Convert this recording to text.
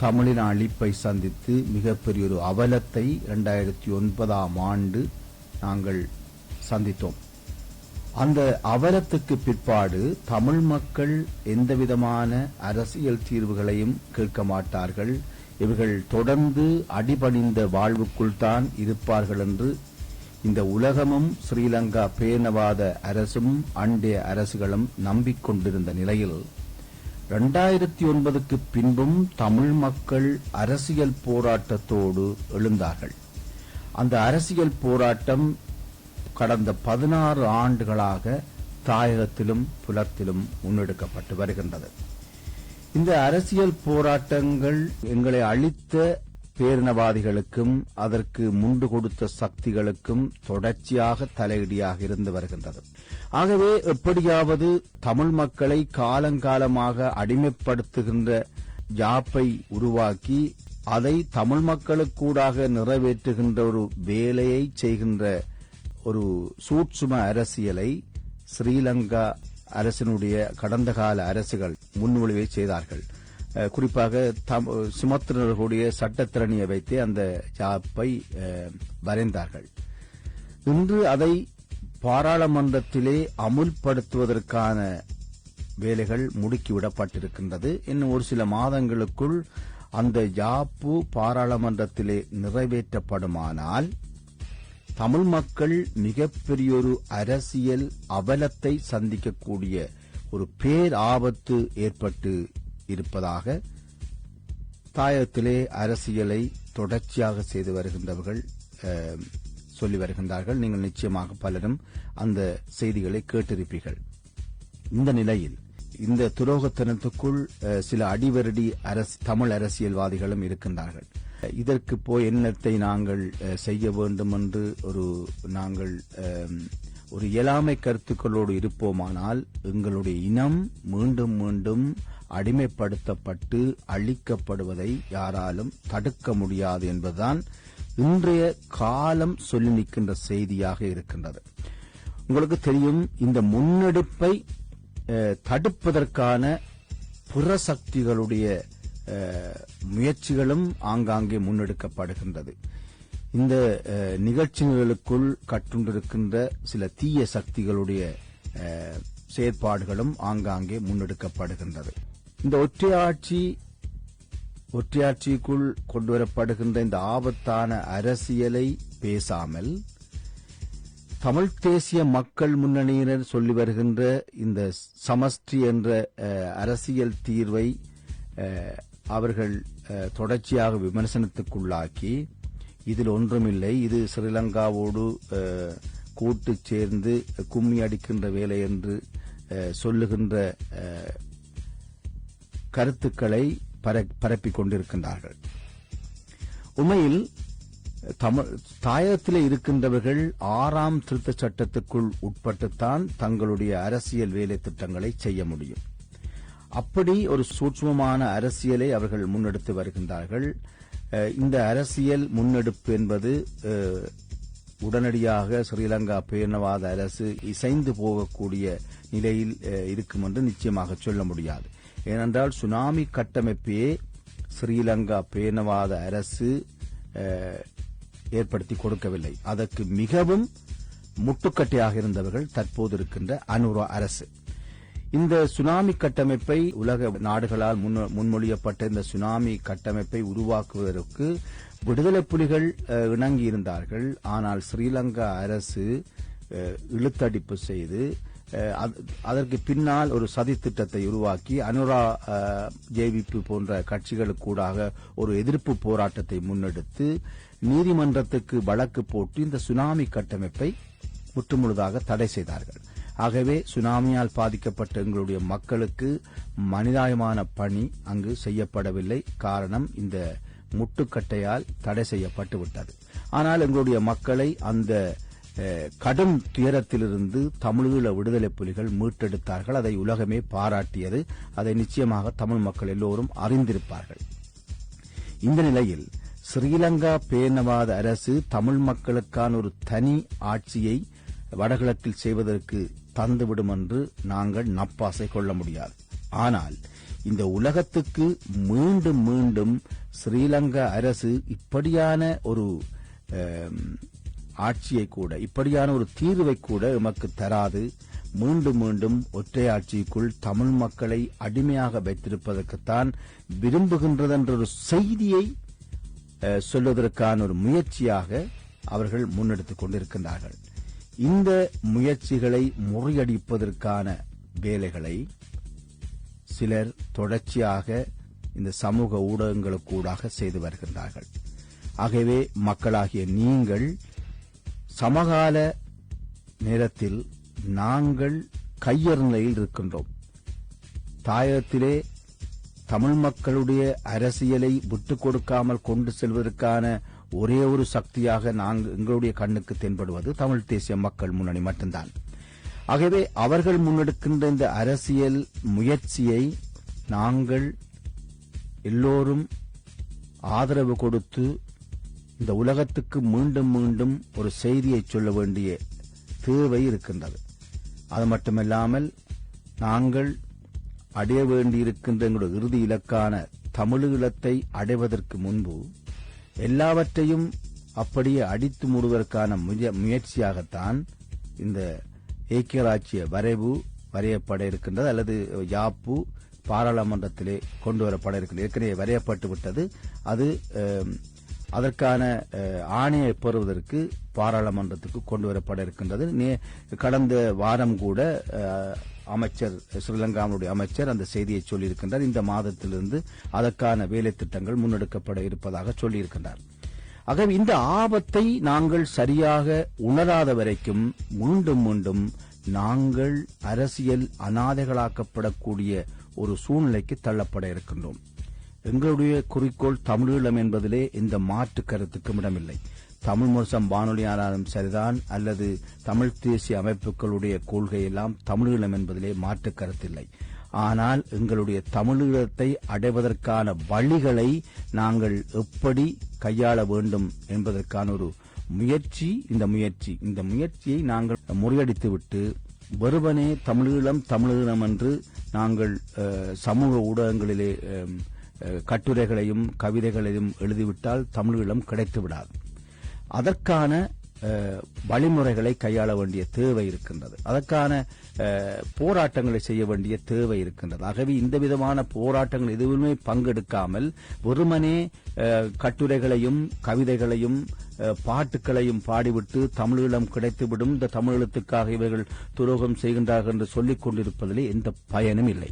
தமிழின அழிப்பை சந்தித்து மிகப்பெரிய ஒரு அவலத்தை இரண்டாயிரத்தி ஒன்பதாம் ஆண்டு நாங்கள் சந்தித்தோம். அந்த அவலத்துக்கு பிற்பாடு தமிழ் மக்கள் எந்தவிதமான அரசியல் தீர்வுகளையும் கேட்க மாட்டார்கள். இவர்கள் தொடர்ந்து அடிபணிந்த வாழ்வுக்குள் தான் இருப்பார்கள் என்று இந்த உலகமும் ஸ்ரீலங்கா பேனவாத அரசும் அண்டைய அரசுகளும் நம்பிக்கொண்டிருந்த நிலையில் இரண்டாயிரத்தி ஒன்பதுக்கு பின்பும் தமிழ் மக்கள் அரசியல் போராட்டத்தோடு எழுந்தார்கள். அந்த அரசியல் போராட்டம் கடந்த பதினாறு ஆண்டுகளாக தாயகத்திலும் புலத்திலும் முன்னெடுக்கப்பட்டு வருகின்றது. இந்த அரசியல் போராட்டங்கள் எங்களை அளித்த பேரினவாதிகளுக்கும் அதற்கு முண்டு கொடுத்த சக்திகளுக்கும் தொடர்ச்சியாக தலையீடியாக இருந்து வருகின்றது. ஆகவே எப்படியாவது தமிழ் மக்களை காலங்காலமாக அடிமைப்படுத்துகின்ற ஜாப்பை உருவாக்கி அதை தமிழ் மக்களுக்கூடாக நிறைவேற்றுகின்ற ஒரு வேலையை செய்கின்ற ஒரு சூட்சும அரசியலை ஸ்ரீலங்கா அரசினுடைய கடந்த கால அரசுகள் முன்மொழிவை செய்தார்கள். குறிப்பாக சுமத்திரர்களுடைய சட்டத்திறனியை வைத்து அந்த ஜாப்பை வரைந்தார்கள். இன்று அதை பாராளுமன்றத்திலே அமுல்படுத்துவதற்கான வேலைகள் முடுக்கிவிடப்பட்டிருக்கின்றது. இன்னும் ஒரு சில மாதங்களுக்குள் அந்த யாப்பு பாராளுமன்றத்திலே நிறைவேற்றப்படுமானால் தமிழ் மக்கள் மிகப்பெரியொரு அரசியல் அவலத்தை சந்திக்கக்கூடிய ஒரு பேர் ஆபத்து ஏற்பட்டு இருப்பதாக தாயகத்திலே அரசியலை தொடர்ச்சியாக செய்து வருகின்றவர்கள் அஹ், சொல்லி வருகின்றார்கள். நீங்கள் நிச்சயமாக பலரும் அந்த செய்திகளை கேட்டிருப்பீர்கள். இந்த நிலையில் இந்த துரோகத்தனத்துக்குள் சில அடிவரடி அரசு தமிழ் அரசியல்வாதிகளும் இருக்கின்றார்கள். இதற்கு போய் என்னத்தை நாங்கள் அஹ், செய்ய வேண்டும் என்று ஒரு நாங்கள் அஹ், ஒரு இயலாமை கருத்துக்களோடு இருப்போமானால் எங்களுடைய இனம் மீண்டும் மீண்டும் அடிமைப்படுத்தப்பட்டு அழிக்கப்படுவதை யாராலும் தடுக்க முடியாது என்பதுதான் இன்றைய காலம் சொல்லி நிற்கின்ற செய்தியாக இருக்கின்றது. உங்களுக்கு தெரியும் இந்த முன்னெடுப்பை தடுப்பதற்கான புற சக்திகளுடைய முயற்சிகளும் ஆங்காங்கே முன்னெடுக்கப்படுகின்றது. இந்த நிகழ்ச்சிகளுக்குள் கட்டுண்டிருக்கின்ற சில தீய சக்திகளுடைய செயற்பாடுகளும் ஆங்காங்கே முன்னெடுக்கப்படுகின்றது. இந்த ஒற்றையாட்சி ஒற்றையாட்சிக்குள் கொண்டுவரப்படுகின்ற இந்த ஆபத்தான அரசியலை பேசாமல் தமிழ் தேசிய மக்கள் முன்னணியினர் சொல்லி வருகின்ற இந்த சமஷ்டி என்ற அரசியல் தீர்வை அவர்கள் தொடர்ச்சியாக விமர்சனத்துக்குள்ளாக்கி இதில் ஒன்றுமில்லை. இது ஸ்ரீலங்காவோடு கூட்டு சேர்ந்து கும்மி அடிக்கின்ற வேலை என்று சொல்லுகின்ற கருத்துக்களை பர- பரப்பிக் கொண்டிருக்கின்றார்கள். உண்மையில் தமிழ் தாயகத்திலே இருக்கின்றவர்கள் ஆறாம் திருத்த சட்டத்துக்குள் உட்பட்டுத்தான் தங்களுடைய அரசியல் வேலை திட்டங்களை செய்ய முடியும். அப்படி ஒரு சூட்சமமான அரசியலை அவர்கள் முன்னெடுத்து வருகின்றார்கள். இந்த அரசியல் முன்னெடுப்பு என்பது உடனடியாக ஸ்ரீலங்கா பேரினவாத அரசு இசைந்து போகக்கூடிய நிலையில் இருக்கும் என்று நிச்சயமாக சொல்ல முடியாது. ஏனென்றால் சுனாமி கட்டமைப்பையே ஸ்ரீலங்கா பேணவாத அரசு ஏற்படுத்தி கொடுக்கவில்லை. அதற்கு மிகவும் முட்டுக்கட்டையாக இருந்தவர்கள் தற்போது இருக்கின்ற அனுரா அரசு. இந்த சுனாமி கட்டமைப்பை உலக நாடுகளால் முன்மொழியப்பட்ட இந்த சுனாமி கட்டமைப்பை உருவாக்குவதற்கு விடுதலை புலிகள் இணங்கியிருந்தார்கள். ஆனால் ஸ்ரீலங்கா அரசு இழுத்தடிப்பு செய்து அதற்கு பின்னால் ஒரு சதி திட்டத்தை உருவாக்கி அனுரா ஜேவிபி போன்ற கட்சிகளுக்கூடாக ஒரு எதிர்ப்பு போராட்டத்தை முன்னெடுத்து நீதிமன்றத்துக்கு வழக்கு போட்டு இந்த சுனாமி கட்டமைப்பை முற்றுமுழுதாக தடை செய்தார்கள். ஆகவே சுனாமியால் பாதிக்கப்பட்ட எங்களுடைய மக்களுக்கு மனிதாயமான பணி அங்கு செய்யப்படவில்லை. காரணம் இந்த முட்டுக்கட்டையால் தடை செய்யப்பட்டு விட்டது ஆனால் எங்களுடைய மக்களை அந்த கடும் துயரத்திலிருந்து தமிழீழ விடுதலை புலிகள் மீட்டெடுத்தார்கள். அதை உலகமே பாராட்டியது. அதை நிச்சயமாக தமிழ் மக்கள் எல்லோரும் அறிந்திருப்பார்கள். இந்த நிலையில் ஸ்ரீலங்கா பேரினவாத அரசு தமிழ் மக்களுக்கான ஒரு தனி ஆட்சியை வடகிழக்கில் செய்வதற்கு தந்துவிடும் என்று நாங்கள் நப்பாசை கொள்ள முடியாது. ஆனால் இந்த உலகத்துக்கு மீண்டும் மீண்டும் ஸ்ரீலங்கா அரசு இப்படியான ஒரு ஆட்சியை கூட இப்படியான ஒரு தீர்வை கூட எமக்கு தராது. மீண்டும் மீண்டும் ஒற்றை ஆட்சிக்குள் தமிழ் மக்களை அடிமையாக வைத்திருப்பதற்குத்தான் விரும்புகின்றது என்ற ஒரு செய்தியை அஹ், சொல்வதற்கான ஒரு முயற்சியாக அவர்கள் முன்னெடுத்துக் கொண்டிருக்கின்றார்கள். இந்த முயற்சிகளை முறியடிப்பதற்கான வேலைகளை சிலர் தொடர்ச்சியாக இந்த சமூக ஊடகங்களுக்கூடாக செய்து வருகின்றார்கள். ஆகவே மக்களாகிய நீங்கள் சமகால நேரத்தில் நாங்கள் கையறு நிலையில் இருக்கின்றோம். தாயகத்திலே தமிழ் மக்களுடைய அரசியலை விட்டுக் கொடுக்காமல் கொண்டு செல்வதற்கான ஒரே ஒரு சக்தியாக நாங்கள் எங்களுடைய கண்ணுக்கு தென்படுவது தமிழ் தேசிய மக்கள் முன்னணி மட்டும்தான். ஆகவே அவர்கள் முன்னெடுக்கின்ற இந்த அரசியல் முயற்சியை நாங்கள் எல்லோரும் ஆதரவு கொடுத்து இந்த உலகத்துக்கு மீண்டும் மீண்டும் ஒரு செய்தியை சொல்ல வேண்டிய தேவை இருக்கின்றது. அது மட்டுமல்லாமல் நாங்கள் அடைய வேண்டியிருக்கின்ற எங்களுடைய இறுதி இலக்கான தமிழீழத்தை அடைவதற்கு முன்பு எல்லாவற்றையும் அப்படியே அடித்து மூடுவதற்கான முய- முயற்சியாகத்தான் இந்த ஏக்கியராட்சிய வரைவு வரையப்பட இருக்கின்றது. அல்லது யாப்பு பாராளுமன்றத்திலே கொண்டு வரப்பட இருக்கின்றது. ஏற்கனவே வரையப்பட்டு விட்டது அது அதற்கான ஆணையை பெறுவதற்கு பாராளுமன்றத்துக்கு கொண்டு வரப்பட இருக்கின்றது. கடந்த வாரம் கூட அமைச்சர் ஸ்ரீலங்காவுடைய அமைச்சர் அந்த செய்தியை சொல்லியிருக்கின்றார். இந்த மாதத்திலிருந்து அதற்கான வேலை திட்டங்கள் முன்னெடுக்கப்பட இருப்பதாக சொல்லியிருக்கின்றார். ஆகவே இந்த ஆபத்தை நாங்கள் சரியாக உணராத வரைக்கும் மீண்டும் மீண்டும் நாங்கள் அரசியல் அனாதைகளாக்கப்படக்கூடிய ஒரு சூழ்நிலைக்கு தள்ளப்பட இருக்கின்றோம். எங்களுடைய குறிக்கோள் தமிழீழம் என்பதிலே இந்த மாற்று கருத்துக்கும் இடமில்லை. தமிழ் முரசம் வானொலியானாலும் சரிதான் அல்லது தமிழ் தேசிய அமைப்புகளுடைய கொள்கையெல்லாம் தமிழீழம் என்பதிலே மாற்று கருத்தில்லை. ஆனால் எங்களுடைய தமிழீழத்தை அடைவதற்கான வழிகளை நாங்கள் எப்படி கையாள வேண்டும் என்பதற்கான ஒரு முயற்சி இந்த முயற்சி இந்த முயற்சியை நாங்கள் முறியடித்துவிட்டு வெறுவனே தமிழீழம் தமிழீழம் என்று நாங்கள் சமூக ஊடகங்களிலே கட்டுரைகளையும் கவிதைகளையும் எழுதிவிட்டால் தமிழீழம் கிடைத்து விடாது அதற்கான வழிமுறைகளை கையாள வேண்டிய தேவை இருக்கின்றது. அதற்கான போராட்டங்களை செய்ய வேண்டிய தேவை இருக்கின்றது. ஆகவே இந்த விதமான போராட்டங்கள் எதுவுமே பங்கெடுக்காமல் வெறுமனே கட்டுரைகளையும் கவிதைகளையும் பாட்டுக்களையும் பாடிவிட்டு தமிழீழம் கிடைத்துவிடும். இந்த தமிழீழத்துக்காக இவர்கள் துரோகம் செய்கின்றார்கள் என்று சொல்லிக் கொண்டிருப்பதிலே எந்த பயனும் இல்லை.